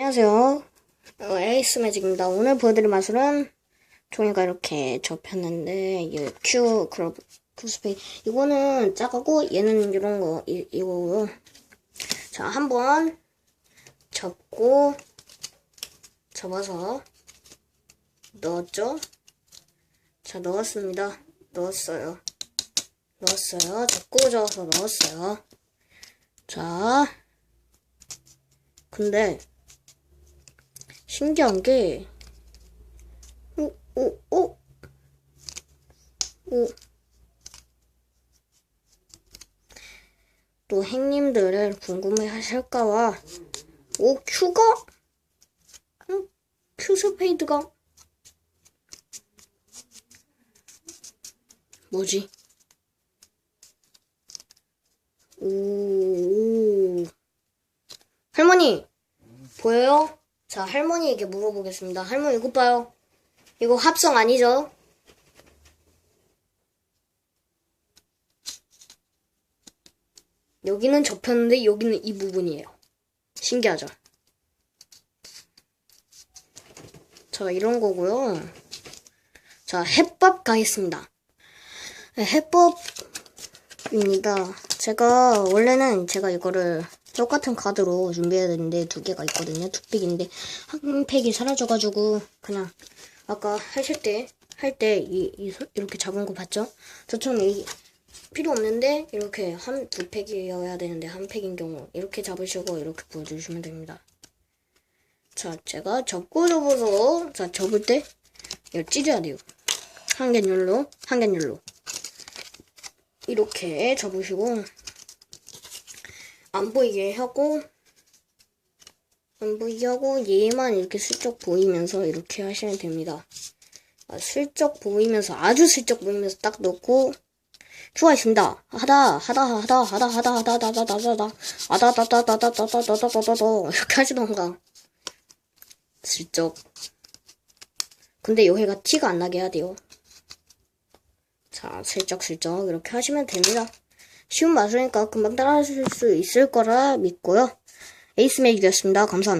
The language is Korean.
안녕하세요. 어, 에이스 매직입니다. 오늘 보여드릴 마술은 종이가 이렇게 접혔는데 이게 큐 크롭 크스페이 이거는 작고 얘는 이런 거 이, 이거고요. 자 한번 접고 접어서 넣었죠. 자 넣었습니다. 넣었어요. 넣었어요. 자 꽂아서 넣었어요. 자 근데 신기한 게, 오, 오, 오, 오. 또 행님들을 궁금해 하실까봐, 오, 큐가? 응, 큐 스페이드가? 뭐지? 오, 오. 할머니! 보여요? 자, 할머니에게 물어보겠습니다. 할머니, 이거 봐요. 이거 합성 아니죠? 여기는 접혔는데 여기는 이 부분이에요. 신기하죠? 자, 이런 거고요. 자, 해법 가겠습니다. 네, 해법입니다. 제가 원래는 제가 이거를 똑같은 카드로 준비해야 되는데 두 개가 있거든요. 두 팩인데 한 팩이 사라져가지고 그냥 아까 하실 때 할 때 이, 이, 이렇게 잡은 거 봤죠? 저처럼 이 필요 없는데 이렇게 한 두 팩이어야 되는데 한 팩인 경우 이렇게 잡으시고 이렇게 보여주시면 됩니다. 자, 제가 접고 접어서 자 접을 때 이거 찢어야 돼요. 한 갠 율로 한 갠 율로 이렇게 접으시고 안 보이게 하고 안 보이게 하고 얘만 이렇게 슬쩍 보이면서 이렇게 하시면 됩니다. 아, 슬쩍 보이면서 아주 슬쩍 보이면서 딱 넣고 추가했습니다. 하다 하다 하다 하다 하다 하다 하다 하다 하다 하다 하다 하다 하다 하다 하다 하다 이렇게 하시던가 슬쩍 근데 여기가 티가 안 나게 해야 돼요. 자 슬쩍 슬쩍 이렇게 하시면 됩니다. 쉬운 마술이니까 금방 따라하실 수 있을 거라 믿고요. 에이스 맥이었습니다. 감사합니다.